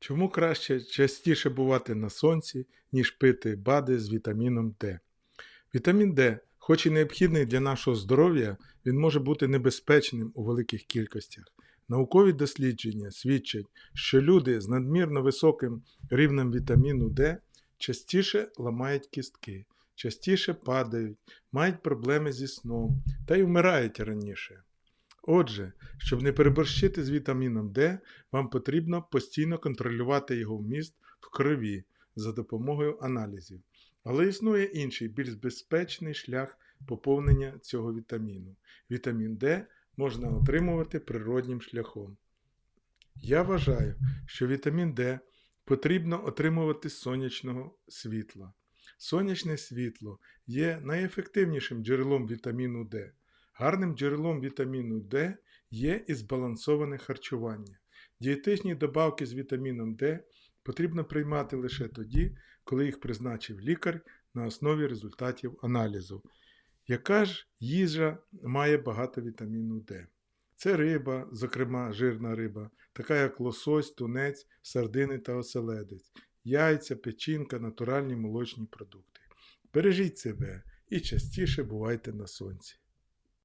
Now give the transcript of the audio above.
Чому краще частіше бувати на сонці, ніж пити БАДи з вітаміном Д? Вітамін Д, хоч і необхідний для нашого здоров'я, він може бути небезпечним у великих кількостях. Наукові дослідження свідчать, що люди з надмірно високим рівнем вітаміну Д частіше ламають кістки, частіше падають, мають проблеми зі сном та й вмирають раніше. Отже, щоб не переборщити з вітаміном Д, вам потрібно постійно контролювати його вміст в крові за допомогою аналізів. Але існує інший, більш безпечний шлях поповнення цього вітаміну. Вітамін Д можна отримувати природнім шляхом. Я вважаю, що вітамін Д потрібно отримувати з сонячного світла. Сонячне світло є найефективнішим джерелом вітаміну Д. Гарним джерелом вітаміну Д є і збалансоване харчування. Дієтичні добавки з вітаміном Д потрібно приймати лише тоді, коли їх призначив лікар на основі результатів аналізу. Яка ж їжа має багато вітаміну Д? Це риба, зокрема жирна риба, така як лосось, тунець, сардини та оселедець, яйця, печінка, натуральні молочні продукти. Бережіть себе і частіше бувайте на сонці.